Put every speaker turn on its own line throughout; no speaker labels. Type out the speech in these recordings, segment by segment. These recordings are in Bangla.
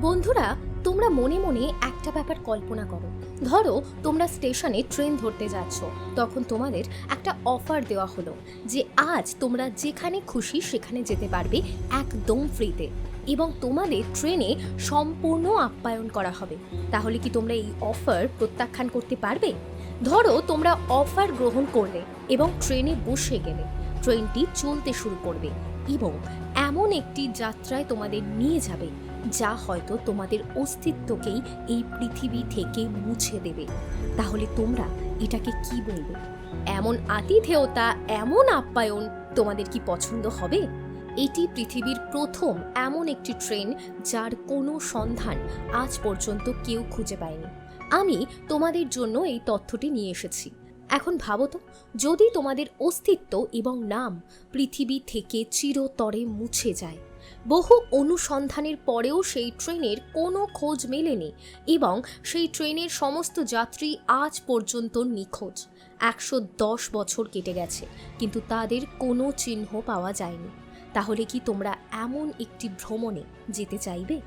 বন্ধুরা, তোমরা মনে মনে একটা ব্যাপার কল্পনা করো। ধরো, তোমরা স্টেশনে ট্রেন ধরতে যাচ্ছ। তখন তোমাদের একটা অফার দেওয়া হলো যে আজ তোমরা যেখানে খুশি সেখানে যেতে পারবে একদম ফ্রিতে। এবং তোমাদের ট্রেনে সম্পূর্ণ আপ্যায়ন করা হবে। তাহলে কি তোমরা এই অফার প্রত্যাখ্যান করতে পারবে? ধরো, তোমরা অফার গ্রহণ করলে এবং ট্রেনে বসে গেলে, ট্রেনটি চলতে শুরু করবে এবং এমন একটি যাত্রায় তোমাদের নিয়ে যাবে যা হয়তো তোমাদের অস্তিত্বকেই এই পৃথিবী থেকে মুছে দেবে। তাহলে তোমরা এটাকে কি বলবে? এমন আতিথেয়তা, এমন আপ্যায়ন তোমাদের কি পছন্দ হবে? এটি পৃথিবীর প্রথম এমন একটি ট্রেন যার কোনো সন্ধান আজ পর্যন্ত কেউ খুঁজে পায়নি। আমি তোমাদের জন্য এই তথ্যটি নিয়ে এসেছি। এখন ভাবো তো, যদি তোমাদের অস্তিত্ব এবং নাম পৃথিবী থেকে চিরতরে মুছে যায় বহু অনুসন্ধানের পরেও সেই ট্রেনের কোনো খোঁজ মেলেনি এবং সেই ট্রেনের সমস্ত যাত্রী আজ পর্যন্ত নিখোঁজ। একশো দশ বছর কেটে গেছে, কিন্তু তাদের কোনো চিহ্ন পাওয়া যায়নি। তাহলে কি তোমরা এমন একটি ভ্রমণে যেতে চাইবে?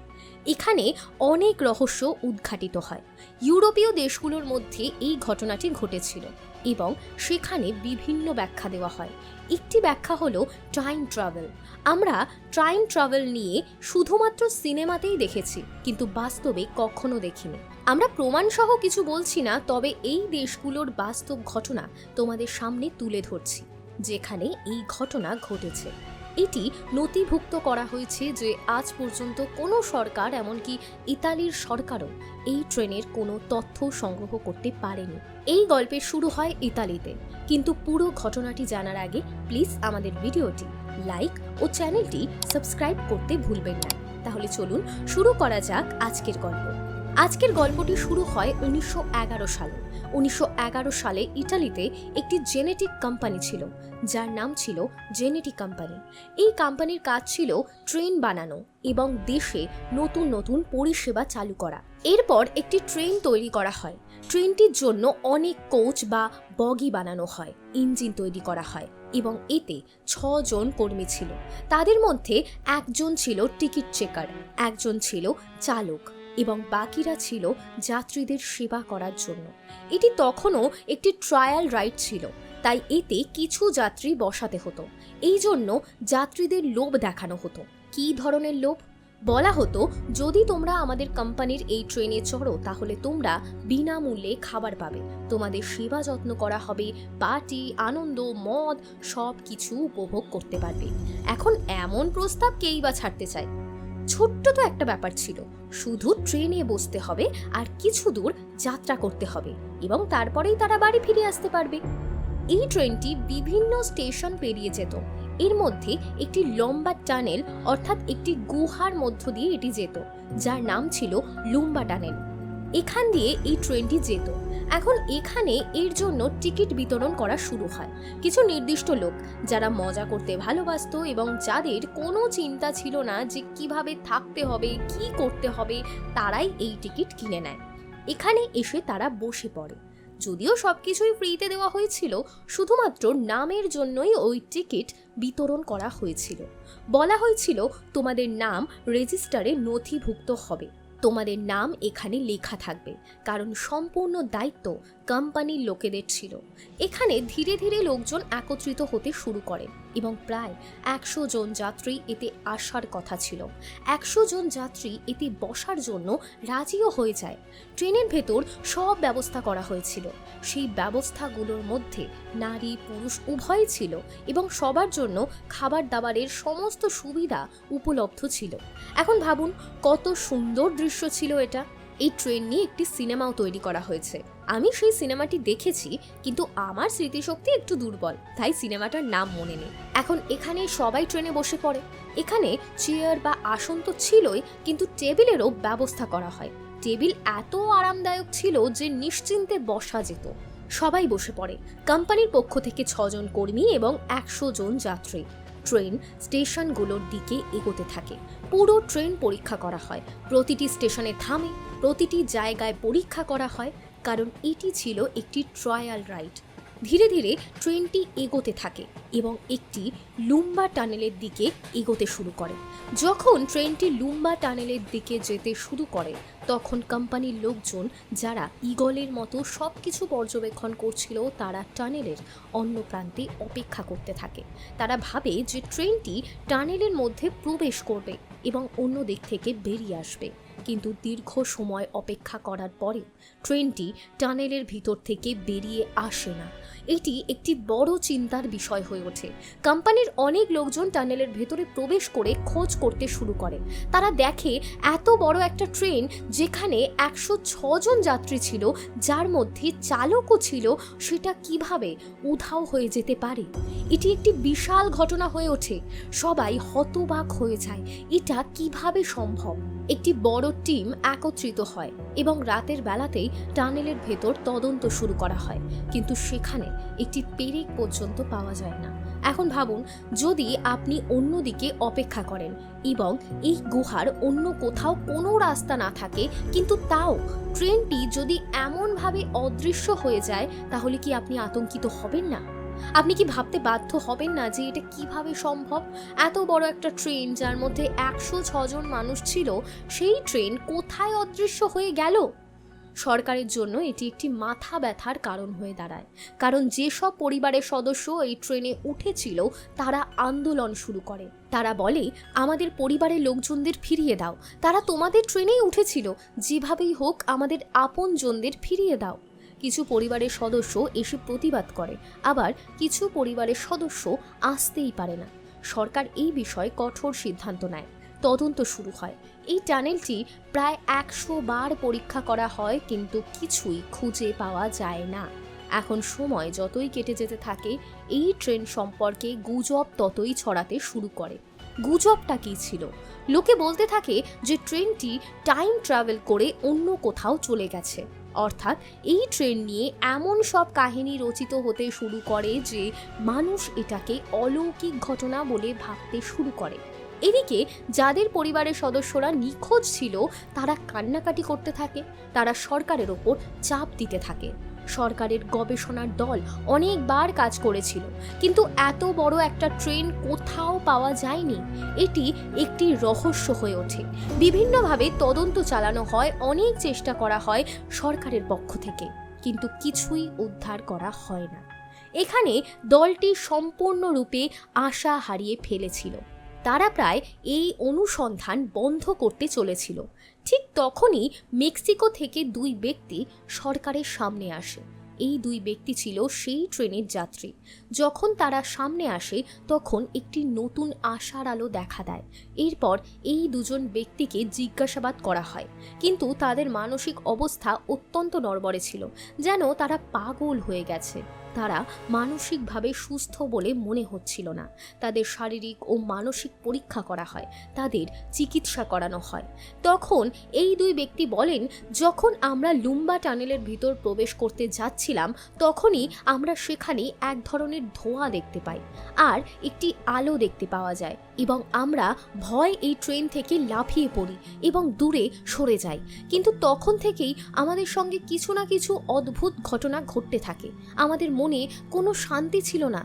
এখানে অনেক রহস্য উদ্ঘাটিত হয়। ইউরোপীয় দেশগুলোর মধ্যে এই ঘটনাটি ঘটেছিল। এবং সেখানে বিভিন্ন ব্যাখ্যা দেওয়া হয়। একটি ব্যাখ্যা হলো টাইম ট্রাভেল আমরা টাইম ট্রাভেল নিয়ে শুধুমাত্র সিনেমাতেই দেখেছি, কিন্তু বাস্তবে কখনো দেখিনি। আমরা প্রমাণসহ কিছু বলছি না, তবে এই দেশগুলোর বাস্তব ঘটনা তোমাদের সামনে তুলে ধরছি, যেখানে এই ঘটনা ঘটেছে। এটি নথিভুক্ত করা হয়েছে যে আজ পর্যন্ত কোনো সরকার, এমনকি ইতালির সরকারও এই ট্রেনের কোনো তথ্য সংগ্রহ করতে পারেনি। এই গল্পের শুরু হয় ইতালিতে। কিন্তু পুরো ঘটনাটি জানার আগে প্লিজ আমাদের ভিডিওটি লাইক ও চ্যানেলটি সাবস্ক্রাইব করতে ভুলবেন না। তাহলে চলুন শুরু করা যাক আজকের গল্প। আজকের গল্পটি শুরু হয় উনিশশো এগারো সালে। উনিশশো এগারো সালে ইটালিতে একটি জেনেটিক কোম্পানি ছিল, যার নাম ছিল জেনেটিক কোম্পানি। এই কোম্পানির কাজ ছিল ট্রেন বানানো এবং দেশে নতুন নতুন পরিষেবা চালু করা। এরপর একটি ট্রেন তৈরি করা হয়। ট্রেনটির জন্য অনেক কোচ বা বগি বানানো হয়, ইঞ্জিন তৈরি করা হয় এবং এতে ছজন কর্মী ছিল। তাদের মধ্যে একজন ছিল টিকিট চেকার, একজন ছিল চালক। এবং বাকিরা ছিল যাত্রীদের সেবা করার জন্য। এটি তখনও একটি ট্রায়াল রাইড ছিল, তাই এতে কিছু যাত্রী বসাতে হতো। এই জন্য যাত্রীদের লোভ দেখানো হতো। কী ধরনের লোভ? বলা হতো, যদি তোমরা আমাদের কোম্পানির এই ট্রেনে চড়ো, তাহলে তোমরা বিনামূল্যে খাবার পাবে। তোমাদের সেবা যত্ন করা হবে, পার্টি, আনন্দ, মদ সব কিছু উপভোগ করতে পারবে। এখন এমন প্রস্তাব কেই বা ছাড়তে চায়? ছোট্ট তো একটা ব্যাপার ছিল। শুধু ট্রেনে বসতে হবে আর কিছু দূর যাত্রা করতে হবে এবং তারপরেই তারা বাড়ি ফিরে আসতে পারবে। এই ট্রেনটি বিভিন্ন স্টেশন পেরিয়ে যেত। এর মধ্যে একটি লম্বা টানেল অর্থাৎ একটি গুহার মধ্য দিয়ে এটি যেত, যার নাম ছিল লুম্বা টানেল এখান দিয়ে এই ট্রেনটি যেত। এখন এখানে এর জন্য টিকিট বিতরণ করা শুরু হয়। কিছু নির্দিষ্ট লোক, যারা মজা করতে ভালোবাসতো এবং যাদের কোনো চিন্তা ছিল না যে কীভাবে থাকতে হবে, কি করতে হবে, তারাই এই টিকিট কিনে নেয়। এখানে এসে তারা বসে পড়ে। যদিও সব কিছুই ফ্রিতে দেওয়া হয়েছিল, শুধুমাত্র নামের জন্যই ওই টিকিট বিতরণ করা হয়েছিল। বলা হয়েছিল, তোমাদের নাম রেজিস্টারে নথিভুক্ত হবে। তোমাদের নাম এখানে লেখা থাকবে কারণ সম্পূর্ণ দায়িত্ব কোম্পানির লোকেদের ছিল। এখানে ধীরে ধীরে লোকজন একত্রিত হতে শুরু করে এবং প্রায় একশো জন যাত্রী এতে আসার কথা ছিল। একশো জন যাত্রী এতে বসার জন্য রাজিও হয়ে যায়। ট্রেনের ভেতর সব ব্যবস্থা করা হয়েছিল। সেই ব্যবস্থাগুলোর মধ্যে নারী, পুরুষ উভয়ই ছিল এবং সবার জন্য খাবার দাবারের সমস্ত সুবিধা উপলব্ধ ছিল। এখন ভাবুন, কত সুন্দর দৃশ্য ছিল এটা। এই ট্রেন নিয়ে একটি সিনেমাও তৈরি করা হয়েছে। আমি সেই সিনেমাটি দেখেছি, কিন্তু আমার স্মৃতিশক্তি একটু দুর্বল, তাই সিনেমাটার নাম মনে নেই। এখন এখানে সবাই ট্রেনে বসে পড়ে। এখানে চেয়ার বা আসন তো ছিলই, কিন্তু টেবিলেরও ব্যবস্থা করা হয়। টেবিল এত আরামদায়ক ছিল যে নিশ্চিন্তে বসা যেত। সবাই বসে পড়ে। কোম্পানির পক্ষ থেকে ছজন কর্মী এবং একশো জন যাত্রী। ট্রেন স্টেশনগুলোর দিকে এগোতে থাকে। পুরো ট্রেন পরীক্ষা করা হয়। প্রতিটি স্টেশনে থামে, প্রতিটি জায়গায় পরীক্ষা করা হয়। কারণ এটি ছিল একটি ট্রায়াল রাইড ধীরে ধীরে ট্রেনটি এগোতে থাকে এবং একটি লুম্বা টানেলের দিকে এগোতে শুরু করে। যখন ট্রেনটি লুম্বা টানেলের দিকে যেতে শুরু করে, তখন কোম্পানির লোকজন যারা ইগলের মতো সব কিছু পর্যবেক্ষণ করছিল, তারা টানেলের অন্য প্রান্তে অপেক্ষা করতে থাকে। তারা ভাবে যে ট্রেনটি টানেলের মধ্যে প্রবেশ করবে এবং অন্য দিক থেকে বেরিয়ে আসবে। কিন্তু দীর্ঘ সময় অপেক্ষা করার পরে ট্রেনটি টানেলের ভিতর থেকে বেরিয়ে আসে না। এটি একটি বড় চিন্তার বিষয় হয়ে ওঠে। কোম্পানির অনেক লোকজন টানেলের ভেতরে প্রবেশ করে খোঁজ করতে শুরু করে। তারা দেখে এত বড় একটা ট্রেন যেখানে একশো জন যাত্রী ছিল, যার মধ্যে চালকও ছিল, সেটা কীভাবে উধাও হয়ে যেতে পারে? এটি একটি বিশাল ঘটনা হয়ে ওঠে। সবাই হতবাক হয়ে যায়। এটা কীভাবে সম্ভব? একটি বড় টিম একত্রিত হয় এবং রাতের বেলাতেই টানেলের ভেতর তদন্ত শুরু করা হয়। কিন্তু সেখানে একটি পেরেক পর্যন্ত পাওয়া যায় না। এখন ভাবুন, যদি আপনি অন্যদিকে অপেক্ষা করেন এবং এই গুহার অন্য কোথাও কোনো রাস্তা না থাকে, কিন্তু তাও ট্রেনটি যদি এমনভাবে অদৃশ্য হয়ে যায়, তাহলে কি আপনি আতঙ্কিত হবেন না? আপনি কি ভাবতে বাধ্য হবেন না যে এটা কীভাবে সম্ভব? এত বড় একটা ট্রেন যার মধ্যে একশো ছজন মানুষ ছিল, সেই ট্রেন কোথায় অদৃশ্য হয়ে গেল? সরকারের জন্য এটি একটি মাথা ব্যথার কারণ হয়ে দাঁড়ায়। কারণ যেসব পরিবারের সদস্য এই ট্রেনে উঠেছিল, তারা আন্দোলন শুরু করে। তারা বলে, আমাদের পরিবারের লোকজনদের ফিরিয়ে দাও। তারা তোমাদের ট্রেনেই উঠেছিল। যেভাবেই হোক আমাদের আপনজনদের ফিরিয়ে দাও। কিছু পরিবারের সদস্য এসে প্রতিবাদ করে। আবার কিছু পরিবারের সদস্য আসতেই পারে না। সরকার এই বিষয়ে কঠোর সিদ্ধান্ত নেয়। তদন্ত শুরু হয়। এই টানেলটি প্রায় একশো বার পরীক্ষা করা হয়, কিন্তু কিছুই খুঁজে পাওয়া যায় না। এখন সময় যতই কেটে যেতে থাকে, এই ট্রেন সম্পর্কে গুজব ততই ছড়াতে শুরু করে। গুজবটা কী ছিল? লোকে বলতে থাকে যে ট্রেনটি টাইম ট্রাভেল করে অন্য কোথাও চলে গেছে। অর্থাৎ এই ট্রেন নিয়ে এমন সব কাহিনী রচিত হতে শুরু করে যে মানুষ এটাকে অলৌকিক ঘটনা বলে ভাবতে শুরু করে। এদিকে যাদের পরিবারের সদস্যরা নিখোঁজ ছিল, তারা কান্নাকাটি করতে থাকে, তারা সরকারের ওপর চাপ দিতে থাকে। সরকারের গবেষণার দল অনেকবার কাজ করেছিল। কিন্তু এত বড় একটা ট্রেন কোথাও পাওয়া যায়নি। এটি একটি রহস্য হয়ে ওঠে। বিভিন্নভাবে তদন্ত চালানো হয়, অনেক চেষ্টা করা হয় সরকারের পক্ষ থেকে। কিন্তু কিছুই উদ্ধার করা হয় না। এখানে দলটি সম্পূর্ণরূপে আশা হারিয়ে ফেলেছিল। তারা প্রায় এই অনুসন্ধান বন্ধ করতে চলেছিল। ঠিক তখনই মেক্সিকো থেকে দুই ব্যক্তি সরকারের সামনে আসে। এই দুই ব্যক্তি ছিল সেই ট্রেনের যাত্রী। যখন তারা সামনে আসে, তখন একটি নতুন আশার আলো দেখা দেয়। এরপর এই দুজন ব্যক্তিকে জিজ্ঞাসাবাদ করা হয়। কিন্তু তাদের মানসিক অবস্থা অত্যন্ত নড়বড়ে ছিল, যেন তারা পাগল হয়ে গেছে। তারা মানসিকভাবে সুস্থ বলে মনে হচ্ছিল না। তাদের শারীরিক ও মানসিক পরীক্ষা করা হয়, তাদের চিকিৎসা করানো হয়। তখন এই দুই ব্যক্তি বলেন, যখন আমরা লুম্বা টানেলের ভিতর প্রবেশ করতে যাচ্ছিলাম, তখনই আমরা সেখানে এক ধরনের ধোঁয়া দেখতে পাই আর একটি আলো দেখতে পাওয়া যায় এবং আমরা ভয় এই ট্রেন থেকে লাফিয়ে পড়ি এবং দূরে সরে যাই। কিন্তু তখন থেকেই আমাদের সঙ্গে কিছু না কিছু অদ্ভুত ঘটনা ঘটতে থাকে। আমাদের মনে কোনো শান্তি ছিল না।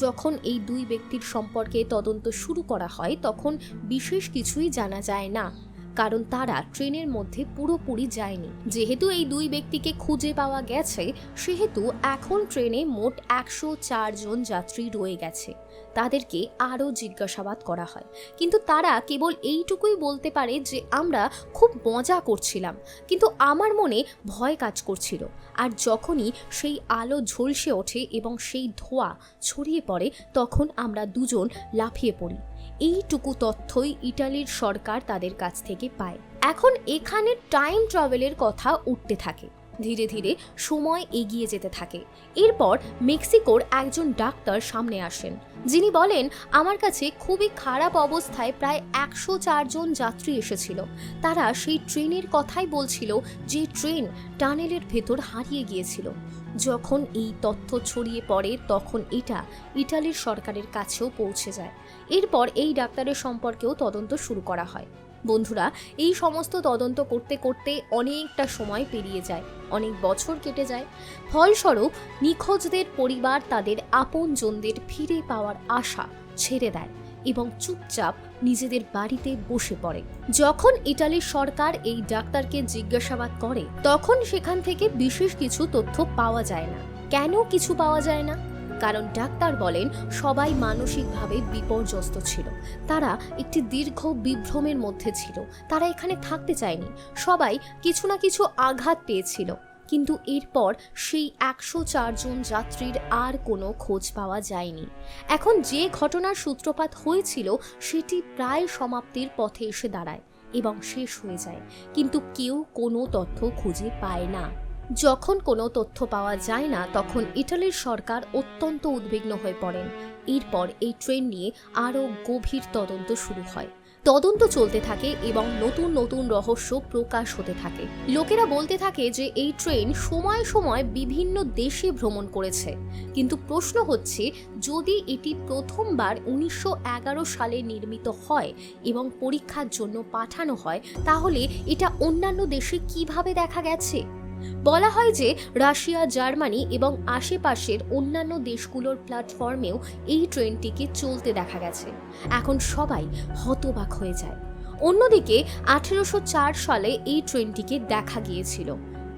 যখন এই দুই ব্যক্তির সম্পর্কে তদন্ত শুরু করা হয়, তখন বিশেষ কিছুই জানা যায় না। কারণ তারা ট্রেনের মধ্যে পুরোপুরি যায়নি। যেহেতু এই দুই ব্যক্তিকে খুঁজে পাওয়া গেছে, সেহেতু এখন ট্রেনে মোট একশো জন যাত্রী রয়ে গেছে। তাদেরকে আরও জিজ্ঞাসাবাদ করা হয়। কিন্তু তারা কেবল এইটুকুই বলতে পারে যে আমরা খুব মজা করছিলাম, কিন্তু আমার মনে ভয় কাজ করছিল। আর যখনই সেই আলো ঝলসে ওঠে এবং সেই ধোঁয়া ছড়িয়ে পড়ে, তখন আমরা দুজন লাফিয়ে পড়ি। এইটুকু তথ্যই ইটালির সরকার তাদের কাছ থেকে পায়। এখন এখানে টাইম ট্রাভেলের কথা উঠতে থাকে। ধীরে ধীরে সময় এগিয়ে যেতে থাকে। এরপর মেক্সিকোর একজন ডাক্তার সামনে আসেন। যিনি বলেন, আমার কাছে খুবই খারাপ অবস্থায় প্রায় একশো চারজন যাত্রী এসেছিল। তারা সেই ট্রেনের কথাই বলছিল যে ট্রেন টানেলের ভেতর হারিয়ে গিয়েছিল। যখন এই তথ্য ছড়িয়ে পড়ে, তখন এটা ইটালির সরকারের কাছেও পৌঁছে যায়। এরপর এই ডাক্তারের সম্পর্কেও তদন্ত শুরু করা হয়। বন্ধুরা, এই সমস্ত তদন্ত করতে করতে অনেকটা সময় পেরিয়ে যায়, অনেক বছর কেটে যায়। ফলস্বরূপ, নিখোঁজদের পরিবার তাদের আপনজনদের ফিরে পাওয়ার আশা ছেড়ে দেয়। এবং চুপচাপ নিজেদের বাড়িতে বসে পড়ে। যখন ইটালির সরকার এই ডাক্তারকে জিজ্ঞাসাবাদ করে, তখন সেখান থেকে বিশেষ কিছু তথ্য পাওয়া যায় না। কেন কিছু পাওয়া যায় না? কারণ ডাক্তার বলেন, সবাই মানসিকভাবে বিপর্যস্ত ছিল। তারা একটি দীর্ঘ বিভ্রমের মধ্যে ছিল। তারা এখানে থাকতে চায়নি। সবাই কিছু না কিছু আঘাত পেয়েছিল। কিন্তু এরপর সেই একশো চারজন যাত্রীর আর কোনো খোঁজ পাওয়া যায়নি। এখন যে ঘটনার সূত্রপাত হয়েছিল, সেটি প্রায় সমাপ্তির পথে এসে দাঁড়ায় এবং শেষ হয়ে যায়। কিন্তু কেউ কোনো তথ্য খুঁজে পায় না। যখন কোনো তথ্য পাওয়া যায় না, তখন ইটালির সরকার অত্যন্ত উদ্বিগ্ন হয়ে পড়েন। এরপর এই ট্রেন নিয়ে আরও গভীর তদন্ত শুরু হয়। তদন্ত চলতে থাকে এবং নতুন নতুন রহস্য প্রকাশ হতে থাকে। লোকেরা বলতে থাকে যে, এই ট্রেন সময় সময় বিভিন্ন দেশে ভ্রমণ করেছে। কিন্তু প্রশ্ন হচ্ছে, যদি এটি প্রথমবার উনিশশো এগারো সালে নির্মিত হয় এবং পরীক্ষার জন্য পাঠানো হয়, তাহলে এটা অন্যান্য দেশে কীভাবে দেখা গেছে? বলা হয় যে রাশিয়া, জার্মানি এবং আশেপাশের অন্যান্য দেশগুলোর প্ল্যাটফর্মেও এই ট্রেনটিকে চলতে দেখা গেছে। এখন সবাই হতবাক হয়ে যায়। অন্যদিকে, আঠেরোশো চার সালে এই ট্রেনটিকে দেখা গিয়েছিল।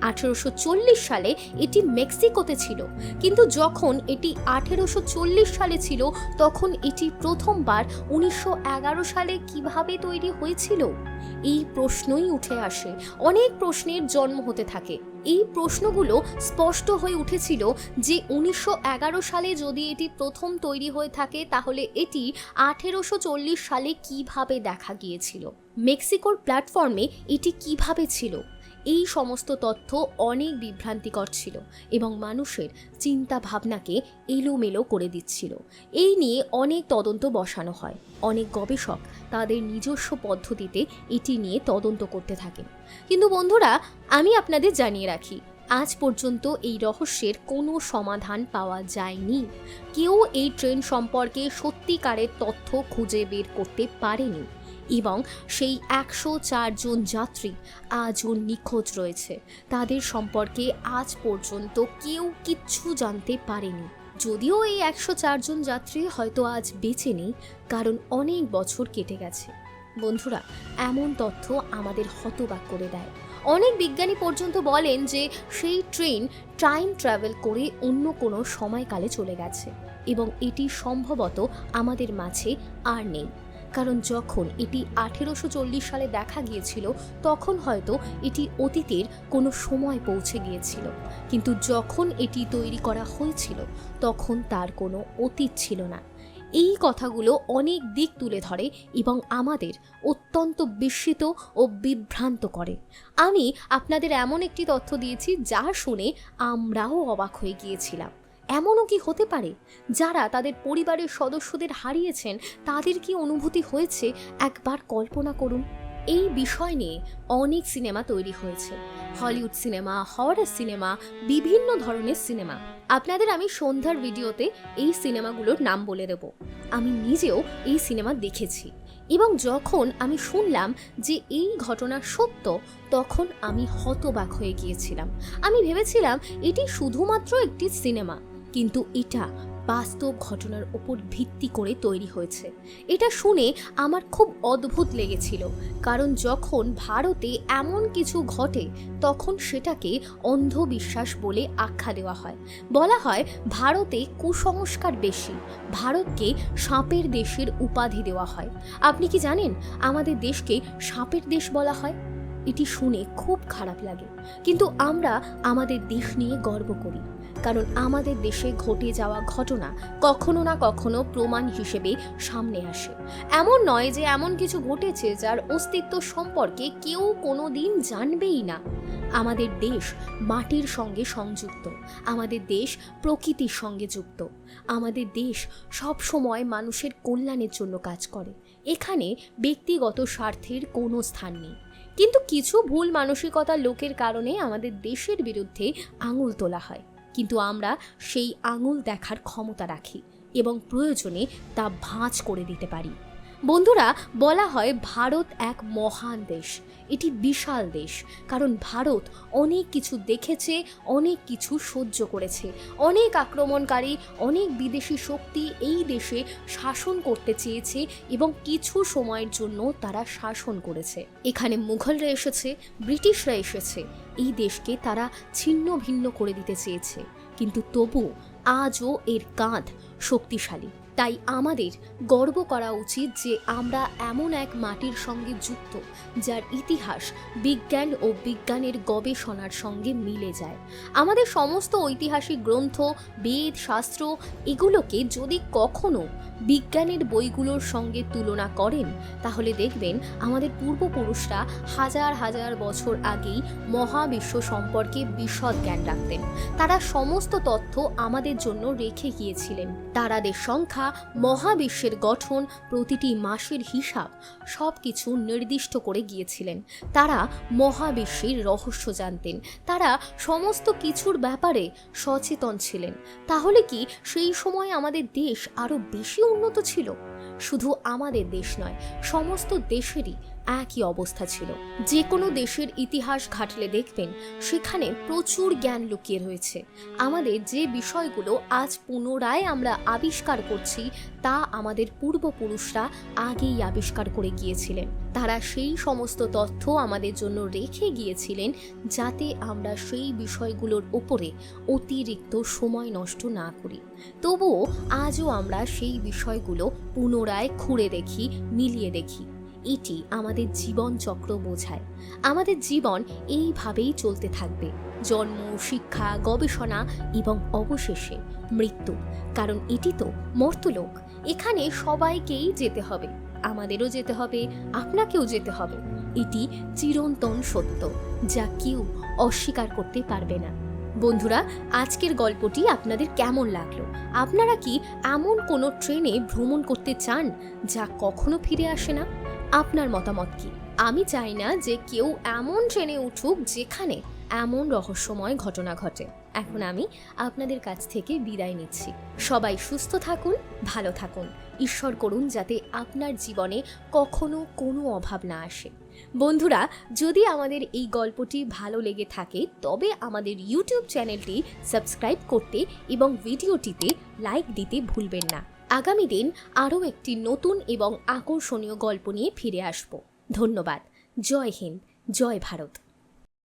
আঠেরোশো চল্লিশ সালে এটি মেক্সিকোতে ছিল। কিন্তু যখন এটি আঠেরোশো চল্লিশ সালে ছিল, তখন এটি প্রথমবার উনিশশো এগারো সালে কীভাবে তৈরি হয়েছিল? এই প্রশ্নই উঠে আসে। অনেক প্রশ্নের জন্ম হতে থাকে। এই প্রশ্নগুলো স্পষ্ট হয়ে উঠেছিল যে উনিশশো এগারো সালে যদি এটি প্রথম তৈরি হয়ে থাকে, তাহলে এটি আঠেরোশো চল্লিশ সালে কীভাবে দেখা গিয়েছিল? মেক্সিকোর প্ল্যাটফর্মে এটি কীভাবে ছিল? এই সমস্ত তথ্য অনেক বিভ্রান্তিকর ছিল এবং মানুষের চিন্তা ভাবনাকে এলোমেলো করে দিচ্ছিল। এই নিয়ে অনেক তদন্ত বসানো হয়। অনেক গবেষক তাদের নিজস্ব পদ্ধতিতে এটি নিয়ে তদন্ত করতে থাকেন। কিন্তু বন্ধুরা, আমি আপনাদের জানিয়ে রাখি, আজ পর্যন্ত এই রহস্যের কোনো সমাধান পাওয়া যায়নি। কেউ এই ট্রেন সম্পর্কে সত্যিকারের তথ্য খুঁজে বের করতে পারেনি। এবং সেই একশো চারজন যাত্রী আজও নিখোঁজ রয়েছে। তাদের সম্পর্কে আজ পর্যন্ত কেউ কিচ্ছু জানতে পারেনি। যদিও এই একশো চারজন যাত্রী হয়তো আজ বেঁচে নেই, কারণ অনেক বছর কেটে গেছে। বন্ধুরা, এমন তথ্য আমাদের হতবাক করে দেয়। অনেক বিজ্ঞানী পর্যন্ত বলেন যে সেই ট্রেন টাইম ট্রাভেল করে অন্য কোনো সময়কালে চলে গেছে এবং এটি সম্ভবত আমাদের মাঝে আর নেই। কারণ যখন এটি আঠেরোশো চল্লিশ সালে দেখা গিয়েছিল, তখন হয়তো এটি অতীতের কোনো সময় পৌঁছে গিয়েছিল। কিন্তু যখন এটি তৈরি করা হয়েছিল, তখন তার কোনো অতীত ছিল না। এই কথাগুলো অনেক দিক তুলে ধরে এবং আমাদের অত্যন্ত বিস্মিত ও বিভ্রান্ত করে। আমি আপনাদের এমন একটি তথ্য দিয়েছি, যা শুনে আমরাও অবাক হয়ে গিয়েছিলাম। এমনও কি হতে পারে? যারা তাদের পরিবারের সদস্যদের হারিয়েছেন, তাদের কি অনুভূতি হয়েছে? একবার কল্পনা করুন। এই বিষয় নিয়ে অনেক সিনেমা তৈরি হয়েছে। হলিউড সিনেমা, হরর সিনেমা, বিভিন্ন ধরনের সিনেমা। আপনাদের আমি সন্ধ্যার ভিডিওতে এই সিনেমাগুলোর নাম বলে দেব। আমি নিজেও এই সিনেমা দেখেছি। এবং যখন আমি শুনলাম যে এই ঘটনা সত্য, তখন আমি হতবাক হয়ে গিয়েছিলাম। আমি ভেবেছিলাম এটি শুধুমাত্র একটি সিনেমা। কিন্তু এটা বাস্তব ঘটনার ওপর ভিত্তি করে তৈরি হয়েছে। এটা শুনে আমার খুব অদ্ভুত লেগেছিল, কারণ যখন ভারতে এমন কিছু ঘটে, তখন সেটাকে অন্ধবিশ্বাস বলে আখ্যা দেওয়া হয়। বলা হয়, ভারতে কুসংস্কার বেশি, ভারতকে সাপের দেশের উপাধি দেওয়া হয়। আপনি কি জানেন, আমাদের দেশকে সাপের দেশ বলা হয়? এটি শুনে খুব খারাপ লাগে। কিন্তু আমরা আমাদের দেশ নিয়ে গর্ব করি। কারণ আমাদের দেশে ঘটে যাওয়া ঘটনা কখনো না কখনো প্রমাণ হিসেবে সামনে আসে। এমন নয় যে এমন কিছু ঘটেছে যার অস্তিত্ব সম্পর্কে কেউ কোনো দিন জানবেই না। আমাদের দেশ মাটির সঙ্গে সংযুক্ত, আমাদের দেশ প্রকৃতির সঙ্গে যুক্ত, আমাদের দেশ সব সময় মানুষের কল্যাণের জন্য কাজ করে। এখানে ব্যক্তিগত স্বার্থের কোনো স্থান নেই। কিন্তু কিছু ভুল মানসিকতার লোকের কারণে আমাদের দেশের বিরুদ্ধে আঙুল তোলা হয়। কিন্তু আমরা সেই আঙুল দেখার ক্ষমতা রাখি এবং প্রয়োজনে তা ভাঁজ করে দিতে পারি। বন্ধুরা, বলা হয় ভারত এক মহান দেশ। এটি বিশাল দেশ, কারণ ভারত অনেক কিছু দেখেছে, অনেক কিছু সহ্য করেছে। অনেক আক্রমণকারী, অনেক বিদেশি শক্তি এই দেশে শাসন করতে চেয়েছে এবং কিছু সময়ের জন্য তারা শাসন করেছে। এখানে মুঘলরা এসেছে, ব্রিটিশরা এসেছে। এই দেশকে তারা ছিন্ন ভিন্ন করে দিতে চেয়েছে। কিন্তু তবু আজও এর কাঁধ শক্তিশালী। তাই আমাদের গর্ব করা উচিত যে আমরা এমন এক মাটির সঙ্গে যুক্ত, যার ইতিহাস বিজ্ঞান ও বিজ্ঞানের গবেষণার সঙ্গে মিলে যায়। আমাদের সমস্ত ঐতিহাসিক গ্রন্থ, বেদ, শাস্ত্র এগুলোকে যদি কখনো বিজ্ঞানের বইগুলোর সঙ্গে তুলনা করেন, তাহলে দেখবেন আমাদের পূর্বপুরুষরা হাজার হাজার বছর আগেই মহাবিশ্ব সম্পর্কে বিশদ জ্ঞান রাখতেন। তারা সমস্ত তথ্য আমাদের জন্য রেখে গিয়েছিলেন। তারাদের সংখ্যা মহাবিশ্বের গঠন, প্রতিটি মাসের হিসাব সব কিছু নির্দিষ্ট করে গিয়েছিলেন। তারা মহাবিশ্বের রহস্য জানতেন। তারা সমস্ত কিছুর ব্যাপারে সচেতন ছিলেন। তাহলে কি সেই সময় আমাদের দেশ আরও বেশি উন্নত ছিল? শুধু আমাদের দেশ নয়, সমস্ত দেশেরই একই অবস্থা ছিল। যে কোনো দেশের ইতিহাস ঘাটলে দেখবেন, সেখানে প্রচুর জ্ঞান লুকিয়ে রয়েছে। আমাদের যে বিষয়গুলো আজ পুনরায় আমরা আবিষ্কার করছি, তা আমাদের পূর্বপুরুষরা আগেই আবিষ্কার করে গিয়েছিলেন। তারা সেই সমস্ত তথ্য আমাদের জন্য রেখে গিয়েছিলেন যাতে আমরা সেই বিষয়গুলোর ওপরে অতিরিক্ত সময় নষ্ট না করি। তবুও আজও আমরা সেই বিষয়গুলো পুনরায় খুঁড়ে দেখি, মিলিয়ে দেখি। এটি আমাদের জীবন চক্র বোঝায়। আমাদের জীবন এইভাবেই চলতে থাকবে। জন্ম, শিক্ষা, গবেষণা এবং অবশেষে মৃত্যু। কারণ এটি তো মর্তলোক। এখানে সবাইকেই যেতে হবে। আমাদেরও যেতে হবে, আপনাকেও যেতে হবে। এটি চিরন্তন সত্য, যা কেউ অস্বীকার করতে পারবে না। বন্ধুরা, আজকের গল্পটি আপনাদের কেমন লাগল? আপনারা কি এমন কোনো ট্রেনে ভ্রমণ করতে চান, যা কখনো ফিরে আসে না? আপনার মতামত কি? আমি চাই না যে কেউ এমন ট্রেনে উঠুক যেখানে এমন রহস্যময় ঘটনা ঘটে। এখন আমি আপনাদের কাছ থেকে বিদায় নিচ্ছি। সবাই সুস্থ থাকুন, ভালো থাকুন। ঈশ্বর করুন যাতে আপনার জীবনে কখনো কোনো অভাব না আসে। বন্ধুরা, যদি আমাদের এই গল্পটি ভালো লেগে থাকে, তবে আমাদের ইউটিউব চ্যানেলটি সাবস্ক্রাইব করতে এবং ভিডিওটিতে লাইক দিতে ভুলবেন না। আগামী দিন আরও একটি নতুন এবং আকর্ষণীয় গল্প নিয়ে ফিরে আসব। ধন্যবাদ। জয় হিন্দ। জয় ভারত।